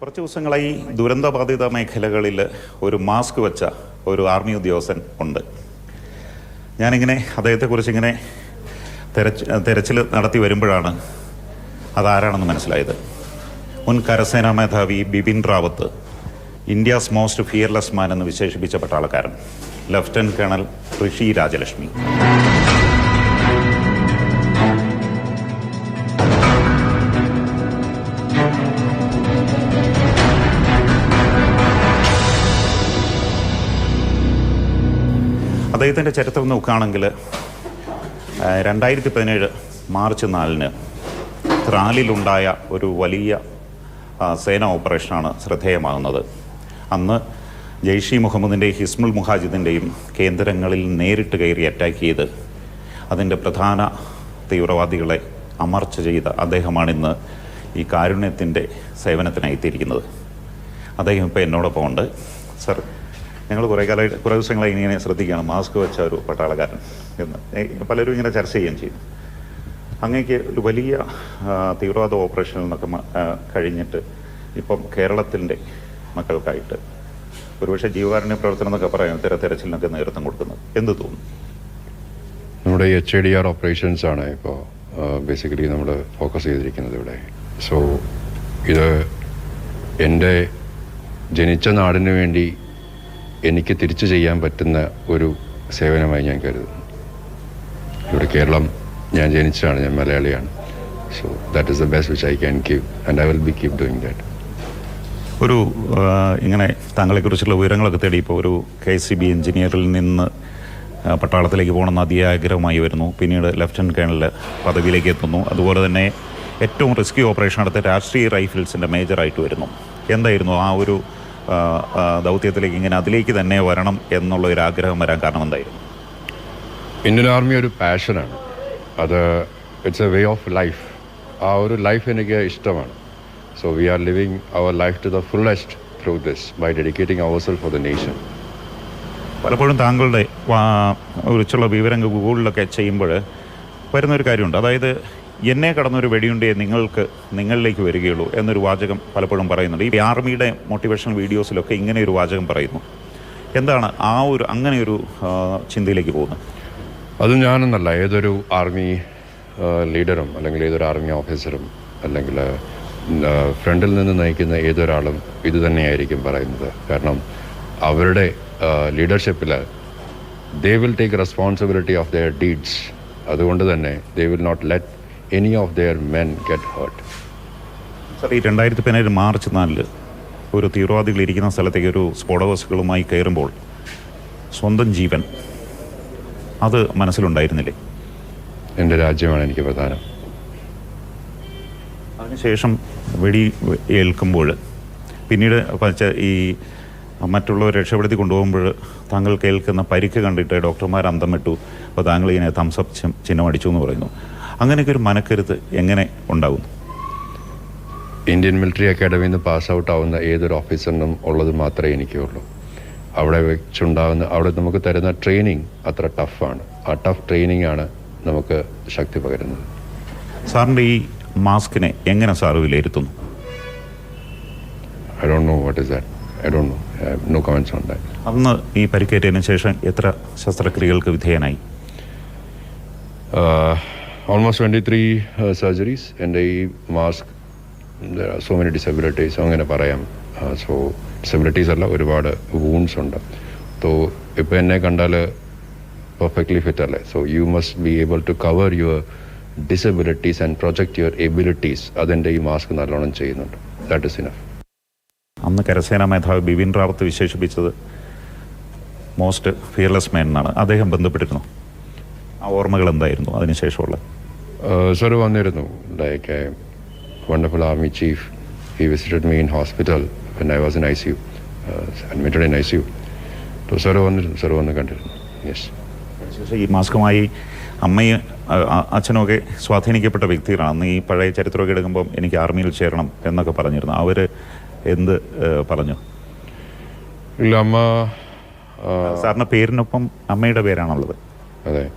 കുറച്ച് ദിവസങ്ങളായി ദുരന്തബാധിത മേഖലകളിൽ ഒരു മാസ്ക് വെച്ച ഒരു ആർമി ഉദ്യോഗസ്ഥൻ ഉണ്ട്. ഞാനിങ്ങനെ അദ്ദേഹത്തെക്കുറിച്ച് ഇങ്ങനെ തെരച്ച് തെരച്ചിൽ നടത്തി വരുമ്പോഴാണ് അതാരാണെന്ന് മനസ്സിലായത്. മുൻ കരസേനാ മേധാവി Bipin Rawat India's most fearless man എന്ന് വിശേഷിപ്പിച്ച പട്ടാളക്കാരൻ ലഫ്റ്റനന്റ് കേണൽ ഋഷി രാജലക്ഷ്മി. അദ്ദേഹത്തിന്റെ ചരിത്രം നോക്കുകയാണെങ്കിൽ രണ്ടായിരത്തി പതിനേഴ് മാർച്ച് നാലിന് ത്രാലിലുണ്ടായ ഒരു വലിയ സേന ഓപ്പറേഷനാണ് ശ്രദ്ധേയമാകുന്നത്. അന്ന് ജെയ്ഷി മുഹമ്മദിന്റെയും ഹിസ്മുൽ മുഹാജിദിന്റെയും കേന്ദ്രങ്ങളിൽ നേരിട്ട് കയറി അറ്റാക്ക് ചെയ്ത് അതിന്റെ പ്രധാന തീവ്രവാദികളെ അമർച്ച ചെയ്ത അദ്ദേഹമാണിന്ന് ഈ കാരുണ്യത്തിന്റെ സേവനത്തിനായി എത്തിയിരിക്കുന്നത്. അദ്ദേഹം ഇപ്പോൾ എന്നോടൊപ്പം ഉണ്ട്. സർ ഞങ്ങൾ കുറേ കാലമായിട്ട് കുറേ ദിവസങ്ങളായി ഇങ്ങനെ ശ്രദ്ധിക്കുകയാണ്. മാസ്ക് വെച്ച ഒരു പട്ടാളക്കാരൻ എന്ന്. പലരും ഇങ്ങനെ ചർച്ച ചെയ്യുകയും ചെയ്യും അങ്ങേക്ക് ഒരു വലിയ തീവ്രവാദ ഓപ്പറേഷനിൽ നിന്നൊക്കെ കഴിഞ്ഞിട്ട് ഇപ്പം കേരളത്തിന്റെ മക്കൾക്കായിട്ട് ഒരുപക്ഷെ ജീവകാരുണ്യ പ്രവർത്തനം എന്നൊക്കെ പറയാം തിര തിരച്ചിലിനൊക്കെ നേതൃത്വം കൊടുക്കുന്നത്. എന്ത് തോന്നുന്നു? നമ്മുടെ H I D R operations ആണ് ഇപ്പോൾ ബേസിക്കലി നമ്മൾ ഫോക്കസ് ചെയ്തിരിക്കുന്നത് ഇവിടെ. സോ ഇത് എന്റെ ജനിച്ച നാടിന് വേണ്ടി എനിക്ക് തിരിച്ചു ചെയ്യാൻ പറ്റുന്ന ഒരു സേവനമായി ഞാൻ കരുതുന്നു. ഇവിടെ കേരളം ഞാൻ ജനിച്ചതാണ് ഞാൻ മലയാളിയാണ്. So that is the best which I can give and I will be keep doing that ഒരു ഇങ്ങനെ താങ്കളെക്കുറിച്ചുള്ള വിവരങ്ങളൊക്കെ തേടി ഇപ്പോൾ ഒരു കെ സി ബി എഞ്ചിനീയറിൽ നിന്ന് പട്ടാളത്തിലേക്ക് പോകണമെന്ന് അതിയാഗ്രഹമായി വരുന്നു. പിന്നീട് ലെഫ്റ്റനന്റ് കേണൽ പദവിയിലേക്ക് എത്തുന്നു. അതുപോലെ തന്നെ ഏറ്റവും റിസ്കി ഓപ്പറേഷൻ നടത്തിയ രാഷ്ട്രീയ റൈഫിൾസിന്റെ മേജറായിട്ട് വരുന്നു. എന്തായിരുന്നു ആ ഒരു ദൗത്യത്തിലേക്ക് ഇങ്ങനെ അതിലേക്ക് തന്നെ വരണം എന്നുള്ള ഒരു ആഗ്രഹം വരാൻ കാരണം എന്തായിരുന്നു? ഇന്ത്യൻ ആർമി ഒരു പാഷനാണ്. അത് it's a way of life ആ ഒരു ലൈഫ് എനിക്ക് ഇഷ്ടമാണ്. So we are living our life to the fullest through this by dedicating our self for the nation പലപ്പോഴും താങ്കളുടെ കുറിച്ചുള്ള വിവരങ്ങൾ ഗൂഗിളിലൊക്കെ ചെയ്യുമ്പോൾ വരുന്നൊരു കാര്യമുണ്ട്. അതായത് എന്നെ കടന്നൊരു വെടിയുണ്ടേ നിങ്ങൾക്ക് നിങ്ങളിലേക്ക് വരികയുള്ളൂ എന്നൊരു വാചകം പലപ്പോഴും പറയുന്നുണ്ട്. ഈ ആർമിയുടെ മോട്ടിവേഷണൽ വീഡിയോസിലൊക്കെ ഇങ്ങനെ ഒരു വാചകം പറയുന്നു. എന്താണ് ആ ഒരു അങ്ങനെ ഒരു ചിന്തയിലേക്ക് പോകുന്നത്? അത് ഞാനെന്നല്ല ഏതൊരു ആർമി ലീഡറും അല്ലെങ്കിൽ ഏതൊരു ആർമി ഓഫീസറും അല്ലെങ്കിൽ ഫ്രണ്ടിൽ നിന്ന് നയിക്കുന്ന ഏതൊരാളും ഇത് തന്നെയായിരിക്കും പറയുന്നത്. കാരണം അവരുടെ ലീഡർഷിപ്പിൽ they will take responsibility of their deeds അതുകൊണ്ട് തന്നെ they will not let any of their men get hurt sir ഈ രണ്ടായിരത്തി പതിനേഴ് മാർച്ച് നാലിൽ ഒരു തീവ്രവാദികൾ ഇരിക്കുന്ന സ്ഥലത്തേക്ക് ഒരു സ്ഫോടവസ്തുക്കളുമായി കയറുമ്പോൾ സ്വന്തം ജീവൻ അത് മനസ്സിലുണ്ടായിരുന്നില്ലേ? എന്റെ രാജ്യമാണ് എനിക്ക് പ്രധാനം. അതിനുശേഷം വെടി ഏൽക്കുമ്പോൾ പിന്നീട് ഈ മറ്റുള്ളവരെ രക്ഷപ്പെടുത്തി കൊണ്ടുപോകുമ്പോൾ താങ്കൾ കേൾക്കുന്ന പരിക്ക് കണ്ടിട്ട് ഡോക്ടർമാർ അന്തം വിട്ടു. അപ്പോൾ താങ്കൾ ഇങ്ങനെ തംസപ്പ് ചിഹ്നം അടിച്ചു എന്ന് പറയുന്നു. അങ്ങനെയൊക്കെ ഒരു മനക്കരുത്ത് എങ്ങനെ ഉണ്ടാകുന്നു ഇന്ത്യൻ മിലിറ്ററി അക്കാഡമിയിൽ നിന്ന് പാസ് ഔട്ട് ആവുന്ന ഏതൊരു ഓഫീസറിനും ഉള്ളത് മാത്രമേ എനിക്കുള്ളൂ. അവിടെ വെച്ചുണ്ടാകുന്ന അവിടെ നമുക്ക് തരുന്ന ട്രെയിനിങ് അത്ര ടഫാണ് ആ ടഫ് ട്രെയിനിങ് ആണ് നമുക്ക് ശക്തി പകരുന്നത്. സാറിന്റെ ഈ മാസ്കിനെ എങ്ങനെ സാർ വിലയിരുത്തുന്നു? I don't know what is that I don't know no comments on that അന്ന് ഈ പരിക്കേറ്റതിന് ശേഷം എത്ര ശസ്ത്രക്രിയകൾക്ക് വിധേയനായി? ഓൾമോസ്റ്റ് ട്വന്റി ത്രീ സർജറീസ് എന്റെ ഈ മാസ്ക് സോ മെനി ഡിസബിലിറ്റീസ് അങ്ങനെ പറയാം. സോ ഡിസബിലിറ്റീസ് അല്ല ഒരുപാട് വൂൺസ് ഉണ്ട്. സോ ഇപ്പോൾ എന്നെ കണ്ടാൽ പെർഫെക്റ്റ്ലി ഫിറ്റ് അല്ലേ? So you must be able to cover your disabilities and project your abilities അതെന്റെ ഈ മാസ്ക് നല്ലോണം ചെയ്യുന്നുണ്ട്. ദാറ്റ് ഇസ് ഇനഫ് അന്ന് കരസേനാ മേധാവി ബിപിൻ റാവത്ത് വിശേഷിപ്പിച്ചത് മോസ്റ്റ് ഫിയർലെസ് മാൻ എന്നാണ്. അദ്ദേഹം ബന്ധപ്പെട്ടിരുന്നു. ആ ഓർമ്മകൾ എന്തായിരുന്നു അതിനുശേഷമുള്ള സർ വന്നിരുന്നു like a wonderful army chief he visited me in hospital when I was in I C U admitted in I C U so sir വന്നിരുന്നു സർ വന്ന് കണ്ടിരുന്നു ശേഷം ഈ മാസ്കുമായി അമ്മയും അ- അ- അച്ഛനുമൊക്കെ സ്വാധീനിക്കപ്പെട്ട വ്യക്തികളാണ്. അന്ന് ഈ പഴയ ചരിത്രമൊക്കെ എടുക്കുമ്പം എനിക്ക് ആർമിയിൽ ചേരണം എന്നൊക്കെ പറഞ്ഞിരുന്നു. അവർ എന്ത് പറഞ്ഞു? ഇല്ല അമ്മ സാറിന്റെ പേരിനൊപ്പം അമ്മയുടെ പേരാണുള്ളത്. അതെ.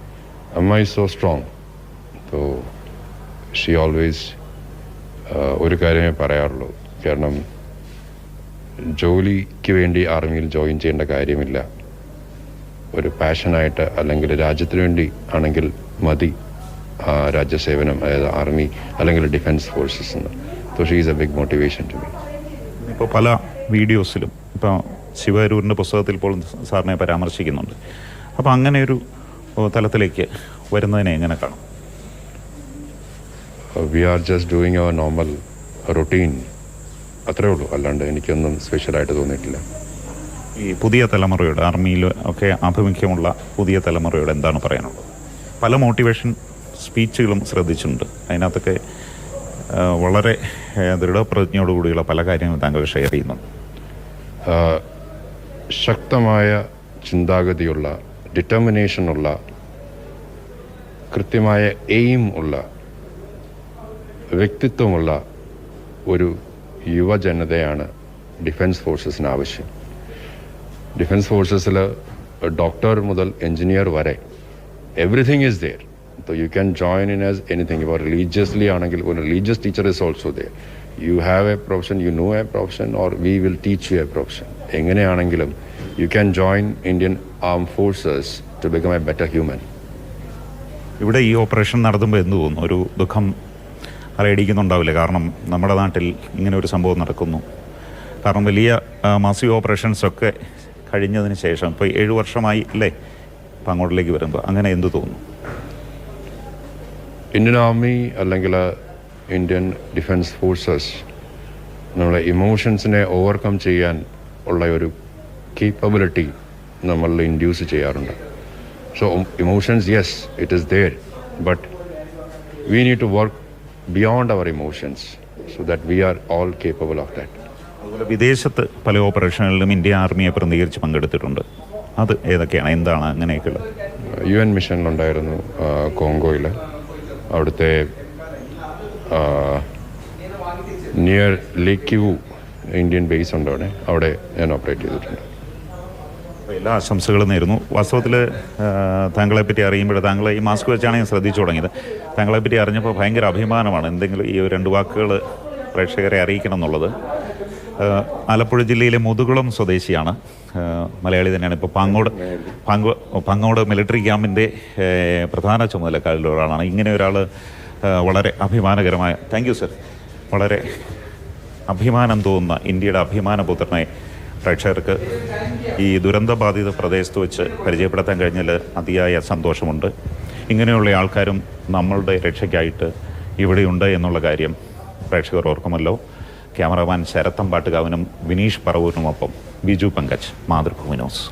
അമ്മ is so strong so she always ഒരു കാര്യമേ പറയാറുള്ളൂ. കാരണം ജോലിക്ക് വേണ്ടി ആർമിയിൽ ജോയിൻ ചെയ്യേണ്ട കാര്യമില്ല. ഒരു പാഷനായിട്ട് അല്ലെങ്കിൽ രാജ്യത്തിന് വേണ്ടി ആണെങ്കിൽ മതി ആ, രാജ്യസേവനം അതായത് ആർമി അല്ലെങ്കിൽ ഡിഫൻസ് ഫോഴ്സസ് എന്ന് so she is a big motivation to me ഇപ്പോൾ പല വീഡിയോസിലും ഇപ്പോൾ ശിവരൂരിന്റെ പുസ്തകത്തിൽ പോലും സാറിനെ പരാമർശിക്കുന്നുണ്ട്. അപ്പോൾ അങ്ങനെ ഒരു തലത്തിലേക്ക് വരുന്നതിനെ എങ്ങനെ കാണും? We are just doing our normal routine അത്രേ ഉള്ളൂ. അല്ലാണ്ട് എനിക്കൊന്നും സ്പെഷ്യലായിട്ട് തോന്നിയിട്ടില്ല. ഈ പുതിയ തലമുറയോട് ആർമിയിൽ ഒക്കെ ആഭിമുഖ്യമുള്ള പുതിയ തലമുറയോട് എന്താണ് പറയാനുള്ളത്? പല മോട്ടിവേഷൻ സ്പീച്ചുകളും ശ്രദ്ധിച്ചിട്ടുണ്ട്. അതിനകത്തൊക്കെ വളരെ ദൃഢപ്രതിജ്ഞയോടുകൂടിയുള്ള പല കാര്യങ്ങളും താങ്കൾ ഷെയർ ചെയ്യുന്നുണ്ട്. ആ, ശക്തമായ ചിന്താഗതിയുള്ള ഡിറ്റർമിനേഷനുള്ള കൃത്യമായ എയിം ഉള്ള വ്യക്തിത്വമുള്ള ഒരു യുവജനതയാണ് ഡിഫൻസ് ഫോഴ്സസിന് ആവശ്യം. ഡിഫൻസ് ഫോഴ്സസിൽ ഡോക്ടർ മുതൽ എഞ്ചിനീയർ വരെ everything is there so you can join in as anything ഇപ്പോൾ റിലീജിയസ്ലി ആണെങ്കിൽ ഒരു religious teacher is also there you have a profession you know a profession or we will teach you a profession എങ്ങനെയാണെങ്കിലും you can join Indian arm forces to become a better human ഇവിടെ ഈ operation നടത്തുമ്പോൾ എന്ത് തോന്നുന്നു? ഒരു ദുഃഖം അറിയിക്കുന്നുണ്ടാവില്ല കാരണം നമ്മുടെ നാട്ടിൽ ഇങ്ങനെ ഒരു സംഭവം നടക്കുന്നു. കാരണം വലിയ മാസീവ് ഓപ്പറേഷൻസൊക്കെ കഴിഞ്ഞതിന് ശേഷം ഇപ്പോൾ ഏഴ് വർഷമായി അല്ലേ? ഇപ്പം അങ്ങോട്ടിലേക്ക് വരുമ്പോൾ അങ്ങനെ എന്ത് തോന്നുന്നു? ഇന്ത്യൻ ആർമി അല്ലെങ്കിൽ ഇന്ത്യൻ ഡിഫൻസ് ഫോഴ്സസ് നമ്മളെ ഇമോഷൻസിനെ ഓവർകം ചെയ്യാൻ ഉള്ള ഒരു കേപ്പബിലിറ്റി നമ്മൾ ഇൻഡ്യൂസ് ചെയ്യാറുണ്ട്. So emotions yes it is there but we need to work beyond our emotions so that we are all capable of that അതുപോലെ വിദേശത്ത് പല ഓപ്പറേഷനുകളിലും ഇന്ത്യ ആർമിയെ പ്രതിനിധീകരിച്ച് പങ്കെടുത്തിട്ടുണ്ട്. അത് ഏതൊക്കെയാണ്? എന്താണ് അങ്ങനെയൊക്കെയുള്ളത്? യു എൻ മിഷനിലുണ്ടായിരുന്നു കോങ്കോയിൽ അവിടുത്തെ നിയർ ലിക്യു ഇന്ത്യൻ ബേസ് ഉണ്ട് അവിടെ അവിടെ ഞാൻ ഓപ്പറേറ്റ് ചെയ്തിട്ടുണ്ട്. എല്ലാ ആശംസകളും നേരുന്നു. വാസ്തവത്തിൽ താങ്കളെപ്പറ്റി അറിയുമ്പോൾ താങ്കൾ ഈ മാസ്ക് വെച്ചാണ് ഞാൻ ശ്രദ്ധിച്ചു തുടങ്ങിയത്. താങ്കളെപ്പറ്റി അറിഞ്ഞപ്പോൾ ഭയങ്കര അഭിമാനമാണ് എന്തെങ്കിലും ഈ രണ്ട് വാക്കുകൾ പ്രേക്ഷകരെ അറിയിക്കണം എന്നുള്ളത്. ആലപ്പുഴ ജില്ലയിലെ മുതുകുളം സ്വദേശിയാണ്. മലയാളി തന്നെയാണ്. ഇപ്പോൾ പാങ്ങോട് പാങ്കോ പാങ്ങോട് മിലിറ്ററി ക്യാമ്പിന്റെ പ്രധാന ചുമതലക്കാരിൽ ഒരാളാണ്. ഇങ്ങനെ ഒരാൾ വളരെ അഭിമാനകരമായ താങ്ക് യു സർ വളരെ അഭിമാനം തോന്നുന്ന ഇന്ത്യയുടെ അഭിമാനപുത്രനെ പ്രേക്ഷകർക്ക് ഈ ദുരന്തബാധിത പ്രദേശത്ത് വെച്ച് പരിചയപ്പെടുത്താൻ കഴിഞ്ഞാൽ അതിയായ സന്തോഷമുണ്ട്. ഇങ്ങനെയുള്ള ആൾക്കാരും നമ്മളുടെ രക്ഷയ്ക്കായിട്ട് ഇവിടെയുണ്ട് എന്നുള്ള കാര്യം പ്രേക്ഷകർ ഓർക്കുമല്ലോ. ക്യാമറമാൻ ശരത്തം പാട്ടുകാവനും വിനീഷ് പറവൂരിനുമൊപ്പം ബിജു പങ്കജ് മാതൃഭൂമി ന്യൂസ്.